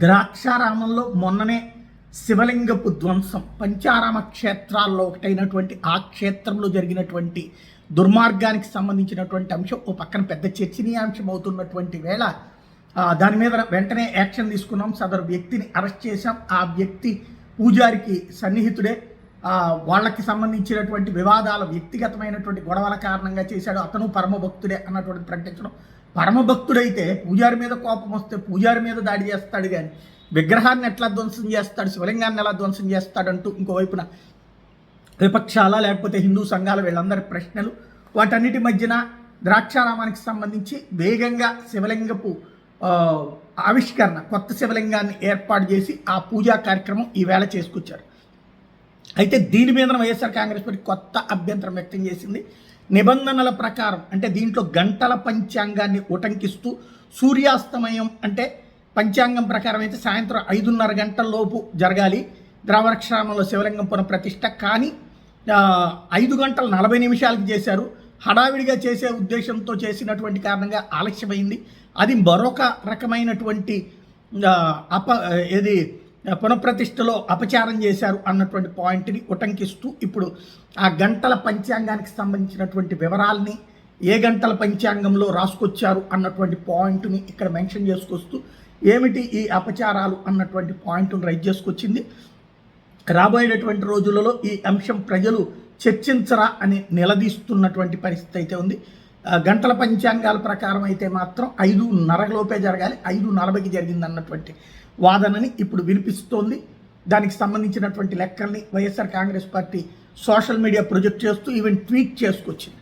ద్రాక్షారామంలో మొన్ననే శివలింగపు ధ్వంసం పంచారామ క్షేత్రాల్లో ఒకటైనటువంటి ఆ క్షేత్రంలో జరిగినటువంటి దుర్మార్గానికి సంబంధించినటువంటి అంశం ఓ పక్కన పెద్ద చర్చనీయాంశం అవుతున్నటువంటి వేళ దాని మీద వెంటనే యాక్షన్ తీసుకున్నాం. సదరు వ్యక్తిని అరెస్ట్ చేశాం. ఆ వ్యక్తి పూజారికి సన్నిహితుడే. వాళ్ళకి సంబంధించినటువంటి వివాదాల వ్యక్తిగతమైనటువంటి గొడవల కారణంగా చేశాడు అతను పరమభక్తుడే అన్నటువంటి ప్రకటించడం. పరమభక్తుడైతే పూజారి మీద కోపం వస్తే పూజారి మీద దాడి చేస్తాడు కానీ విగ్రహాన్ని ఎట్లా ధ్వంసం చేస్తాడు శివలింగాన్ని ఎలా ధ్వంసం చేస్తాడంటూ ఇంకోవైపున విపక్షాల లేకపోతే హిందూ సంఘాల వీళ్ళందరి ప్రశ్నలు. వాటన్నిటి మధ్యన ద్రాక్షారామానికి సంబంధించి వేగంగా శివలింగపు ఆవిష్కరణ కొత్త శివలింగాన్ని ఏర్పాటు చేసి ఆ పూజా కార్యక్రమం ఈవేళ చేసుకొచ్చారు. అయితే దీని మీద వైఎస్ఆర్ కాంగ్రెస్ పార్టీ కొత్త అభ్యంతరం వ్యక్తం చేసింది. నిబంధనల ప్రకారం అంటే దీంట్లో గంటల పంచాంగాన్ని ఉటంకిస్తూ సూర్యాస్తమయం అంటే పంచాంగం ప్రకారం అయితే సాయంత్రం ఐదున్నర గంటల లోపు జరగాలి. ద్రావరక్షరామంలో శివలింగం పునఃప్రతిష్ట కానీ ఐదు గంటల నలభై నిమిషాలకి చేశారు. హడావిడిగా చేసే ఉద్దేశంతో చేసినటువంటి కారణంగా ఆలస్యమైంది. అది మరొక రకమైనటువంటి అప ఏది పునఃప్రతిష్టలో అపచారం చేశారు అన్నటువంటి పాయింట్ని ఉటంకిస్తూ ఇప్పుడు ఆ గంటల పంచాంగానికి సంబంధించినటువంటి వివరాల్ని ఏ గంటల పంచాంగంలో రాసుకొచ్చారు అన్నటువంటి పాయింట్ని ఇక్కడ మెన్షన్ చేసుకొస్తూ ఏమిటి ఈ అపచారాలు అన్నటువంటి పాయింట్ను రైజ్ చేసుకొచ్చింది. రాబోయేటటువంటి రోజులలో ఈ అంశం ప్రజలు చర్చించరా అని నిలదీస్తున్నటువంటి పరిస్థితి అయితే ఉంది. గంటల పంచాంగాల ప్రకారం అయితే మాత్రం ఐదున్నరలోపే జరగాలి ఐదు నలభైకి జరిగింది అన్నటువంటి వాదనని ఇప్పుడు వినిపిస్తోంది. దానికి సంబంధించినటువంటి లెక్కల్ని YSR Congress party social media project చేస్తూ ఈవెన్ ట్వీట్ చేసుకొచ్చింది.